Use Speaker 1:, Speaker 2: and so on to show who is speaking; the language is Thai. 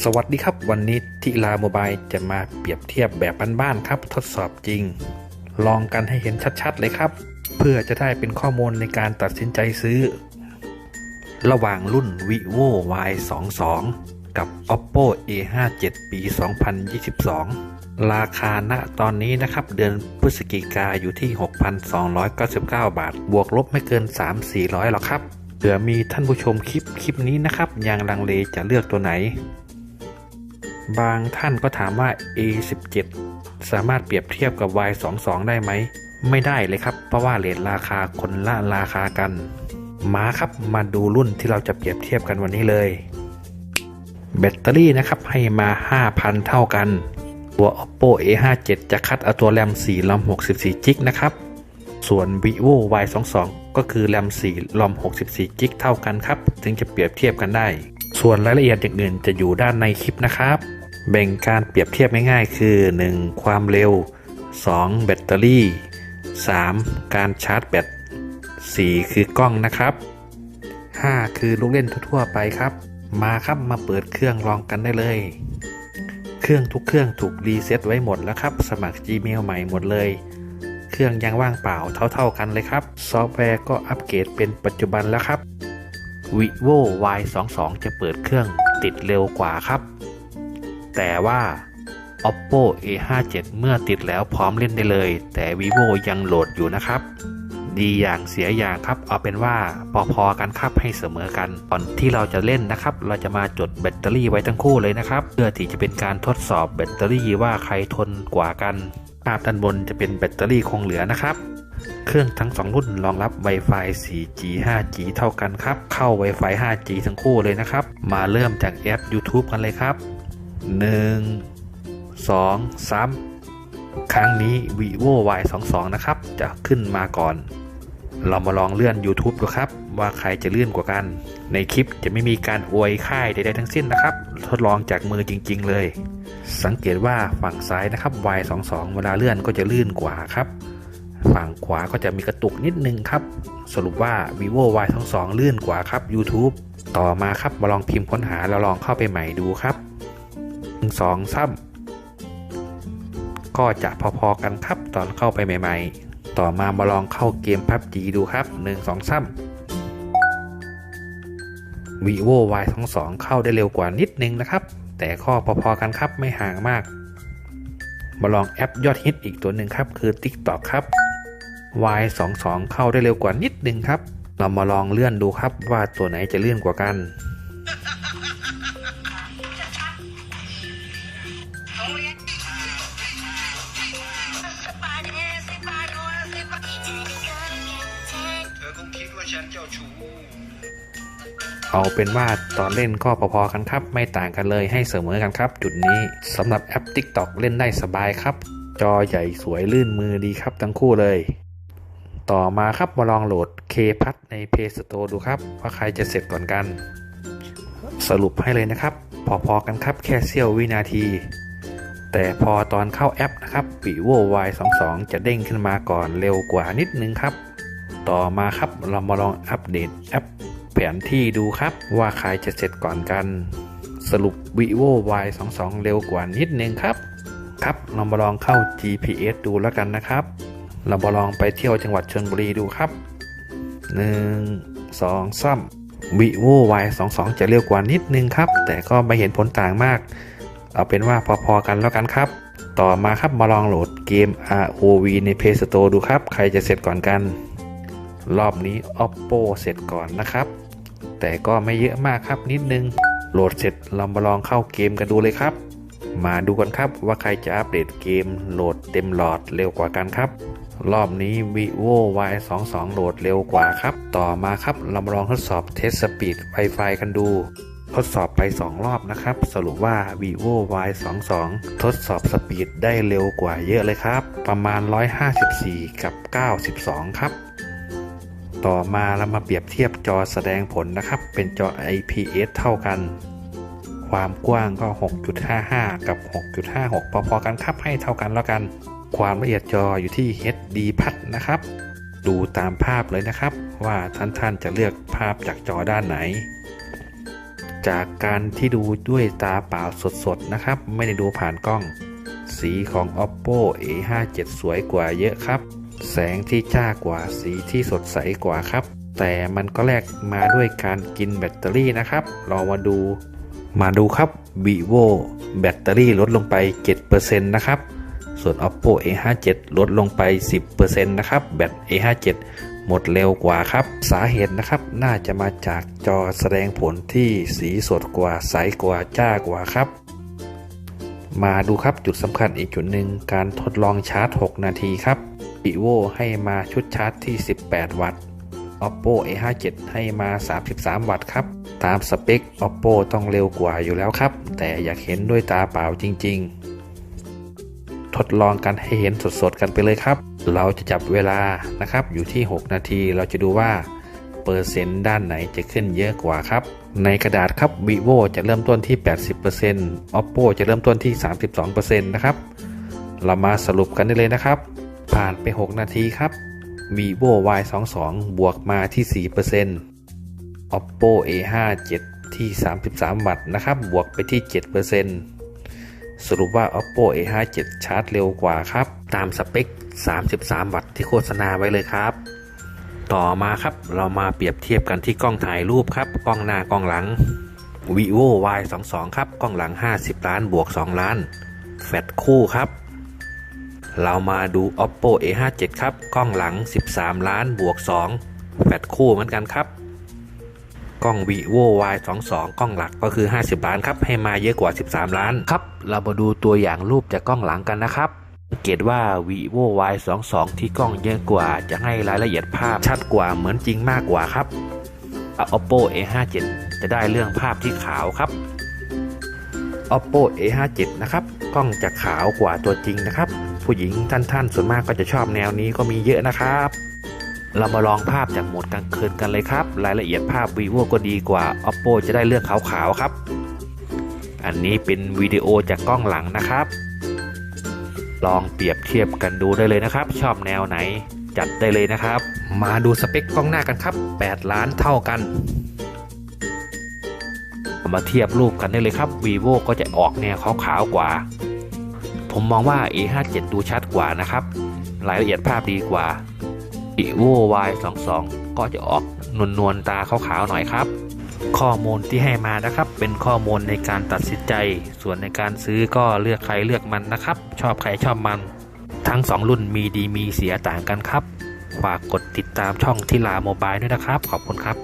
Speaker 1: สวัสดีครับวันนี้ทิลาโมบายจะมาเปรียบเทียบแบบบ้านๆครับ ทดสอบจริง ลองกันให้เห็นชัดๆเลยครับ เพื่อจะได้เป็นข้อมูลในการตัดสินใจซื้อ ระหว่างรุ่น vivo y 2 2กับ oppo a 5 7ปี 2022 ราคาณตอนนี้นะครับ เดือนพฤศจิกาอยู่ที่ 6,299 บาท บวกลบไม่เกิน 3-400หรอกครับเผื่อมีท่านผู้ชมคลิปคลิปนี้นะครับยังลังเลจะเลือกตัวไหน บางท่านก็ถามว่า A17 สามารถเปรียบเทียบกับ Y22 ได้ไหม ไม่ได้เลยครับ เพราะว่าเรทราคาคนละราคากัน มาครับมาดูรุ่นที่เราจะเปรียบเทียบกันวันนี้เลย แบตเตอรี่นะครับให้มา 5,000 เท่ากัน ตัว oppo A57 จะคัดเอาตัวแรม4ลอม64จิกนะครับ ส่วน vivo Y22 ก็คือแรม4ลอม64จิกเท่ากันครับจึงจะเปรียบเทียบกันได้ ส่วนรายละเอียดอย่างอื่นจะอยู่ด้านในคลิปนะครับ แบ่งการเปรียบเทียบง่ายๆ คือ 1. ความเร็ว 2. แบตเตอรี่ 3. การชาร์จแบต 4. คือกล้องนะครับ 5. คือลูกเล่นทั่วๆไปครับ มาครับมาเปิดเครื่องลองกันได้เลย เครื่องทุกเครื่องถูกรีเซ็ตไว้หมดแล้วครับ สมัคร Gmail ใหม่หมดเลย เครื่องยังว่างเปล่าเท่าๆกันเลยครับ ซอฟต์แวร์ก็อัปเกรดเป็นปัจจุบันแล้วครับ vivo y 2 2จะเปิดเครื่องติดเร็วกว่าครับ แต่ว่า oppo a 5 7เมื่อติดแล้วพร้อมเล่นได้เลย แต่ vivo ยังโหลดอยู่นะครับ ดีอย่างเสียอย่างครับ เอาเป็นว่าพอๆกันครับให้เสมอกันก่อนที่เราจะเล่นนะครับ เราจะมาจดแบตเตอรี่ไว้ทั้งคู่เลยนะครับ เพื่อที่จะเป็นการทดสอบแบตเตอรี่ว่าใครทนกว่ากันภาพด้านบนจะเป็นแบตเตอรี่คงเหลือนะครับ เครื่องทั้งสองรุ่นรองรับ Wi-Fi 4G 5G เท่ากันครับ เข้า Wi-Fi 5G ทั้งคู่เลยนะครับ มาเริ่มจากแอป YouTube กันเลยครับ 1 2 3 ครั้งนี้ vivo y 2 2นะครับ จะขึ้นมาก่อน เรามาลองเลื่อน YouTube ดูครับ ว่าใครจะเลื่อนกว่ากัน ในคลิปจะไม่มีการอวยค่ายใดๆทั้งสิ้นนะครับ ทดลองจากมือจริง ๆ เลย สังเกตว่าฝั่งซ้ายนะครับ y 2 2เวลาเลื่อนก็จะลื่นกว่าครับ ฝั่งขวาก็จะมีกระตุกนิดนึงครับ สรุปว่า vivo y 2 2ลื่นกว่าครับ YouTube ต่อมาครับมาลองพิมพ์ค้นหาแล้วลองเข้าไปใหม่ดูครับ1 2 3ก็จะพอๆกันครับตอนเข้าไปใหม่ๆ ต่อมามาลองเข้าเกม PUBG ดูครับ 1 2 3 vivo y 2 2เข้าได้เร็วกว่านิดนึงนะครับ แต่ข้อพอๆกันครับไม่ห่างมากมาลองแอปยอดฮิตอีกตัวหนึ่งครับ คือ TikTok ครับ y 2 2 เข้าได้เร็วกว่านิดนึงครับ เรามาลองเลื่อนดูครับว่าตัวไหนจะเลื่อนกว่ากัน
Speaker 2: เอาเจ้าชู้
Speaker 1: เอาเป็นว่าตอนเล่นก็พอๆกันครับ ไม่ต่างกันเลยให้เสมอกันครับ จุดนี้สำหรับแอป TikTok เล่นได้สบายครับ จอใหญ่สวยลื่นมือดีครับทั้งคู่เลย ต่อมาครับมาลองโหลด K พัดใน Play Store ดูครับ ว่าใครจะเสร็จก่อนกัน สรุปให้เลยนะครับ พอๆกันครับแค่เสี้ยววินาที แต่พอตอนเข้าแอปนะครับ vivo y 2 2จะเด้งขึ้นมาก่อนเร็วกว่านิดนึงครับ ต่อมาครับเรามาลองอัปเดตแอปแผนที่ดูครับว่าใครจะเสร็จก่อนกัน สรุป vivo y 2 2เร็วกว่านิดนึงครับ ครับเรามาลองเข้า GPS ดูแล้วกันนะครับ เรามาลองไปเที่ยวจังหวัดชลบุรีดูครับ 1 2 3 vivo y 2 2 จะเร็วกว่านิดนึงครับ แต่ก็ไม่เห็นผลต่างมาก เอาเป็นว่าพอๆกันแล้วกันครับ ต่อมาครับมาลองโหลดเกม ROV ใน Play Store ดูครับ ใครจะเสร็จก่อนกัน รอบนี้ oppo เสร็จก่อนนะครับ แต่ก็ไม่เยอะมากครับนิดนึง โหลดเสร็จเรามาลองเข้าเกมกันดูเลยครับ มาดูกันครับว่าใครจะอัปเดตเกมโหลดเต็มหลอดเร็วกว่ากันครับ รอบนี้ vivo y 2 2โหลดเร็วกว่าครับ ต่อมาครับเรามาลองทดสอบเทสสปีด Wi-Fi กันดู ทดสอบไป 2 รอบนะครับ สรุปว่า vivo y 2 2ทดสอบสปีดได้เร็วกว่าเยอะเลยครับ ประมาณ 154 กับ 92 ครับ ต่อมาเรามาเปรียบเทียบจอแสดงผลนะครับ เป็นจอ IPS เท่ากันความกว้างก็ 6.55 กับ 6.56 พอๆกันครับให้เท่ากันแล้วกัน ความละเอียดจออยู่ที่ HD พัดนะครับ ดูตามภาพเลยนะครับ ว่าท่านๆจะเลือกภาพจากจอด้านไหน จากการที่ดูด้วยตาเปล่าสดๆนะครับ ไม่ได้ดูผ่านกล้อง สีของ oppo a57 สวยกว่าเยอะครับ แสงที่จ้ากว่าสีที่สดใสกว่าครับ แต่มันก็แลกมาด้วยการกินแบตเตอรี่นะครับเรามาดู มาดูครับ vivo แบตเตอรี่ลดลงไป 7%นะครับ ส่วน oppo a57 ลดลงไป 10%นะครับแบต a57 หมดเร็วกว่าครับ สาเหตุนะครับน่าจะมาจากจอแสดงผลที่สีสดกว่าใสกว่าจ้ากว่าครับ มาดูครับจุดสำคัญอีกจุดหนึ่งการทดลองชาร์จ 6 นาทีครับ vivo ให้มาชุดชาร์จที่ 18 วัตต์ oppo a57 ให้มา 33 วัตต์ครับ ตามสเปค oppo ต้องเร็วกว่าอยู่แล้วครับ แต่อยากเห็นด้วยตาเปล่าจริง ๆ ทดลองกันให้เห็นสดๆกันไปเลยครับ เราจะจับเวลานะครับอยู่ที่ 6 นาทีเราจะดูว่าเปอร์เซ็นต์ด้านไหนจะขึ้นเยอะกว่าครับ ในกระดาษครับ vivo จะเริ่มต้นที่ 80% oppo จะเริ่มต้นที่ 32%นะครับ เรามาสรุปกันได้เลยนะครับ ผ่านไป 6 นาทีครับ vivo y22 บวกมาที่ 4% oppo a57 ที่ 33 วัตต์นะครับ บวกไปที่ 7% สรุปว่า oppo a57 ชาร์จเร็วกว่าครับ ตามสเปค 33 วัตต์ที่โฆษณาไว้เลยครับ ต่อมาครับเรามาเปรียบเทียบกันที่กล้องถ่ายรูปครับ กล้องหน้ากล้องหลัง vivo y22 ครับ กล้องหลัง 50 ล้านบวก 2 ล้าน แฟลชคู่ครับ เรามาดู oppo a57 ครับ กล้องหลัง 13 ล้านบวก 2 แฟลชคู่เหมือนกันครับ กล้อง vivo y22 กล้องหลักก็คือ 50 ล้านครับ ให้มาเยอะกว่า 13 ล้านครับ เรามาดูตัวอย่างรูปจากกล้องหลังกันนะครับสังเกตว่า vivo y22 ที่กล้องเยอะกว่า จะให้รายละเอียดภาพชัดกว่าเหมือนจริงมากกว่าครับ oppo a57 จะได้เรื่องภาพที่ขาวครับ oppo a57 นะครับ กล้องจะขาวกว่าตัวจริงนะครับ ผู้หญิงท่านๆ ส่วนมากก็จะชอบแนวนี้ก็มีเยอะนะครับ เรามาลองภาพจากโหมดกลางคืนกันเลยครับ รายละเอียดภาพ vivo ก็ดีกว่า oppo จะได้เรื่องขาวๆครับ อันนี้เป็นวิดีโอจากกล้องหลังนะครับ ลองเปรียบเทียบกันดูได้เลยนะครับ ชอบแนวไหนจัดได้เลยนะครับ มาดูสเปคกล้องหน้ากันครับ 8 ล้านเท่ากัน มาเทียบรูปกันได้เลยครับ vivo ก็จะออกแนวขาวๆกว่า ผมมองว่า A57 ดูชัดกว่านะครับ รายละเอียดภาพดีกว่า vivo Y22 ก็จะออกนวลๆตาขาวๆหน่อยครับ ข้อมูลที่ให้มานะครับ เป็นข้อมูลในการตัดสินใจ ส่วนในการซื้อก็เลือกใครเลือกมันนะครับ ชอบใครชอบมัน ทั้ง 2 รุ่นมีดีมีเสียต่างกันครับ ฝากกดติดตามช่องทิลาโมบายด้วยนะครับ ขอบคุณครับ